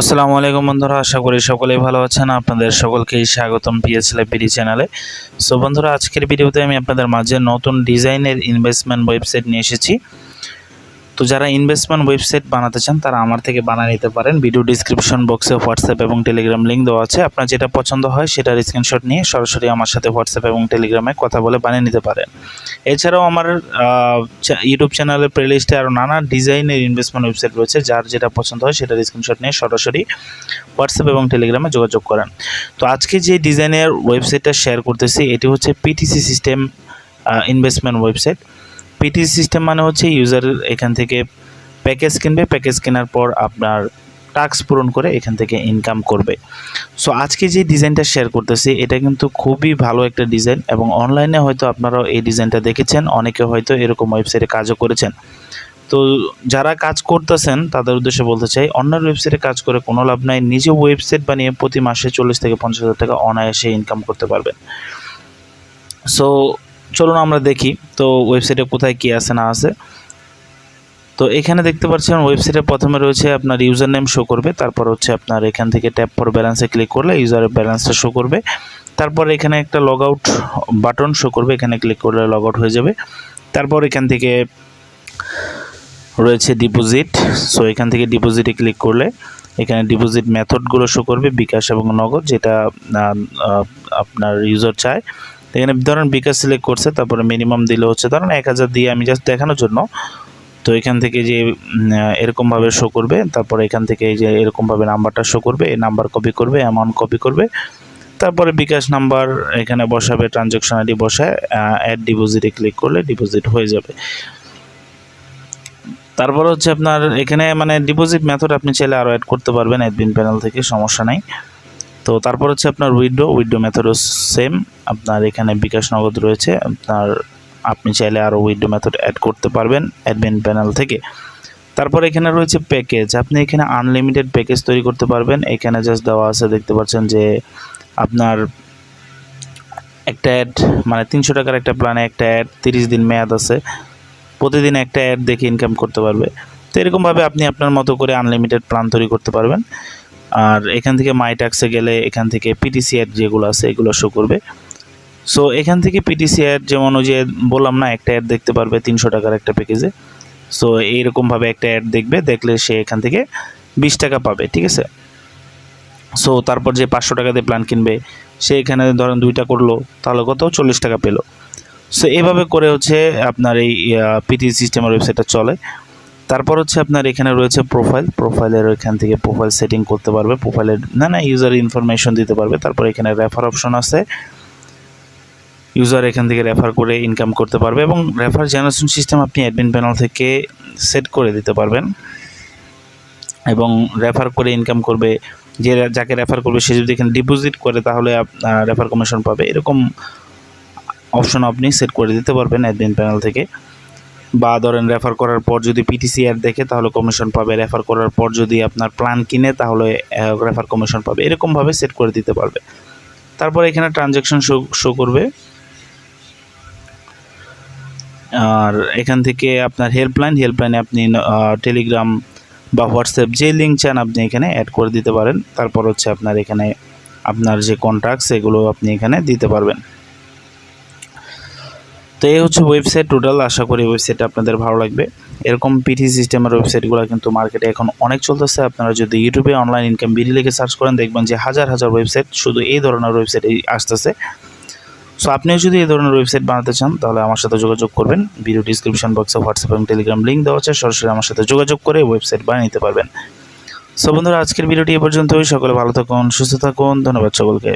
আসসালামু আলাইকুম বন্ধুরা, আশা করি সকলেই ভালো আছেন। আপনাদের সকলকেই স্বাগতম পিএস লাইব্রেরি চ্যানেলে সো বন্ধুরা, আজকের ভিডিওতে আমি আপনাদের মাঝে নতুন ডিজাইনের ইনভেস্টমেন্ট ওয়েবসাইট নিয়ে এসেছি। তো যারা ইনভেস্টমেন্ট ওয়েবসাইট বানাতে চান, তারা আমার থেকে বানিয়ে নিতে পারেন। ভিডিও ডিসক্রিপশন বক্সে হোয়াটসঅ্যাপ এবং টেলিগ্রাম লিঙ্ক দেওয়া আছে। আপনার যেটা পছন্দ হয় সেটার স্ক্রিনশট নিয়ে সরাসরি আমার সাথে হোয়াটসঅ্যাপ এবং টেলিগ্রামে কথা বলে বানিয়ে নিতে পারেন। এছাড়াও আমার ইউটিউব চ্যানেলের প্লেলিস্টে আরও নানা ডিজাইনের ইনভেস্টমেন্ট ওয়েবসাইট রয়েছে। যার যেটা পছন্দ হয়, সেটার স্ক্রিনশট নিয়ে সরাসরি হোয়াটসঅ্যাপ এবং টেলিগ্রামে যোগাযোগ করেন। তো আজকে যে ডিজাইনের ওয়েবসাইটটা শেয়ার করতেছি, এটি হচ্ছে PTC system investment website PTC system মানে হচ্ছে ইউজার এখান থেকে প্যাকেজ কিনবে প্যাকেজ কেনার পর আপনার টাস্ক পূরণ করে এখান থেকে ইনকাম করবে। সো আজকে যে ডিজাইনটা শেয়ার করতেছি, এটা কিন্তু খুবই ভালো একটা ডিজাইন এবং অনলাইনে হয়তো আপনারাও এই ডিজাইনটা দেখেছেন, অনেকে হয়তো এরকম ওয়েবসাইটে কাজও করেছেন। তো, যারা কাজ করতেছেন, তাদের উদ্দেশ্যে বলতে চাই অন্যের ওয়েবসাইটে কাজ করে কোনো লাভ নাই, নিজে ওয়েবসাইট বানিয়ে প্রতি মাসে চল্লিশ থেকে পঞ্চাশ হাজার টাকা অনায়াসে ইনকাম করতে পারবেন। সো চলুন আমরা দেখি, তো ওয়েবসাইটে কোথায় কী আছে না আছে। তো এখানে দেখতে পাচ্ছেন ওয়েবসাইটে প্রথমে রয়েছে আপনার ইউজার নেম শো করবে, তারপর হচ্ছে আপনার এখান থেকে ট্যাপ ফর ব্যালেন্সে ক্লিক করলে ইউজারের ব্যালেন্সটা শো করবে। তারপর এখানে একটা লগ আউট বাটন শো করবে, এখানে ক্লিক করলে লগ আউট হয়ে যাবে। তারপর এখান থেকে রয়েছে ডিপোজিট সো এখান থেকে ডিপোজিটে ক্লিক করলে এখানে ডিপোজিট মেথডগুলো শো করবে, বিকাশ এবং নগদ, যেটা আপনার ইউজার চায়। এখানে ধরেন বিকাশ সিলেক্ট করছে, তারপরে মিনিমাম দিলে হচ্ছে ধরেন এক হাজার দিয়ে আমি জাস্ট দেখানোর জন্য। তো এখান থেকে যে এরকমভাবে শো করবে, তারপরে এখান থেকে এই যে এরকমভাবে নাম্বারটা শো করবে, এই নাম্বার কপি করবে অ্যামাউন্ট কপি করবে। তারপরে বিকাশ নাম্বার এখানে বসাবে ট্রানজ্যাকশন আইডি বসায় অ্যাড ডিপোজিটে ক্লিক করলে ডিপোজিট হয়ে যাবে। তারপর হচ্ছে আপনার এখানে মানে ডিপোজিট মেথড আপনি চাইলে আরও অ্যাড করতে পারবেন অ্যাডমিন প্যানেল থেকে সমস্যা নাই। তো তারপর হচ্ছে আপনার উইডো উইডো মেথডও সেম আপনার এখানে বিকাশ নগদ রয়েছে। আপনার, আপনি চাইলে আরও উইডো মেথড অ্যাড করতে পারবেন অ্যাডমিন প্যানেল থেকে। তারপর এখানে রয়েছে প্যাকেজ আপনি এখানে আনলিমিটেড প্যাকেজ তৈরি করতে পারবেন। এখানে জাস্ট দেওয়া আছে, দেখতে পাচ্ছেন যে আপনার একটা অ্যাড মানে তিনশো টাকার একটা প্ল্যানে একটা অ্যাড তিরিশ দিন মেয়াদ আছে। প্রতিদিন একটা অ্যাড দেখে ইনকাম করতে পারবে। তো এরকমভাবে আপনি আপনার মতো করে আনলিমিটেড প্ল্যান তৈরি করতে পারবেন। আর এখান থেকে মাই ট্যাক্সে গেলে এখান থেকে পিটিসি অ্যাড যেগুলো আছে এগুলো শো করবে। সো এখান থেকে পিটিসি অ্যাড যেমন ওই যে বললাম না, একটা অ্যাড দেখতে পারবে তিনশো টাকার একটা প্যাকেজে সো এইরকমভাবে একটা অ্যাড দেখবে, দেখলে সে এখান থেকে বিশ টাকা পাবে, ঠিক আছে? সো তারপর যে পাঁচশো টাকা দিয়ে প্ল্যান কিনবে, সে এখানে ধরেন দুইটা করল, তাহলে কত? চল্লিশ টাকা পেল। সো এভাবে করে হচ্ছে আপনার এই পিটি সিস্টেমের ওয়েবসাইটটা চলে। তারপর হচ্ছে আপনার এখানে রয়েছে প্রোফাইল প্রোফাইলের এখান থেকে প্রোফাইল সেটিং করতে পারবে প্রোফাইলের না না ইউজার ইনফরমেশন দিতে পারবে, তারপর এখানে রেফার অপশন আছে। ইউজার এখান থেকে রেফার করে ইনকাম করতে পারবে এবং রেফার জেনারেশন সিস্টেম আপনি অ্যাডমিন প্যানেল থেকে সেট করে দিতে পারবেন। এবং রেফার করে ইনকাম করবে, যে যাকে রেফার করবে, সে যদি এখানে ডিপোজিট করে, তাহলে রেফার কমিশন পাবে। এরকম অপশন আপনি সেট করে দিতে পারবেন অ্যাডমিন প্যানেল থেকে। বা ধরেন রেফার করার পর যদি পিটিসি অ্যাড দেখে, তাহলে কমিশন পাবে। রেফার করার পর যদি আপনার প্ল্যান কিনে, তাহলে রেফার কমিশন পাবে। এরকমভাবে সেট করে দিতে পারবে। তারপর এখানে ট্রানজ্যাকশন শো শো করবে। আর এখান থেকে আপনার হেল্পলাইন হেল্পলাইনে আপনি টেলিগ্রাম বা হোয়াটসঅ্যাপ যে লিঙ্ক চান, আপনি এখানে অ্যাড করে দিতে পারেন। তারপর হচ্ছে আপনার এখানে আপনার যে কন্ট্যাক্ট সেগুলো আপনি এখানে দিতে পারবেন। তো এই হচ্ছে ওয়েবসাইট টোটাল আশা করি ওয়েবসাইটটা আপনাদের ভালো লাগবে। এরকম পিটি সিস্টেমের ওয়েবসাইটগুলো কিন্তু মার্কেটে এখন অনেক চলতেছে। আপনারা যদি ইউটিউবে অনলাইন ইনকাম বিডি লিখে সার্চ করেন, দেখবেন যে হাজার হাজার ওয়েবসাইট শুধু এই ধরনের ওয়েবসাইট আসতেছে। সো আপনিও যদি এই ধরনের ওয়েবসাইট বানাতে চান, তাহলে আমার সাথে যোগাযোগ করবেন। ভিডিও ডিসক্রিপশন বক্সে হোয়াটসঅ্যাপ এবং টেলিগ্রাম লিঙ্ক দেওয়া আছে। সরাসরি আমার সাথে যোগাযোগ করে ওয়েবসাইট বানিয়ে নিতে পারবেন। সো বন্ধুরা, আজকের ভিডিওটি এ পর্যন্তই। সকলে ভালো থাকুন, সুস্থ থাকুন। ধন্যবাদ সকলকে।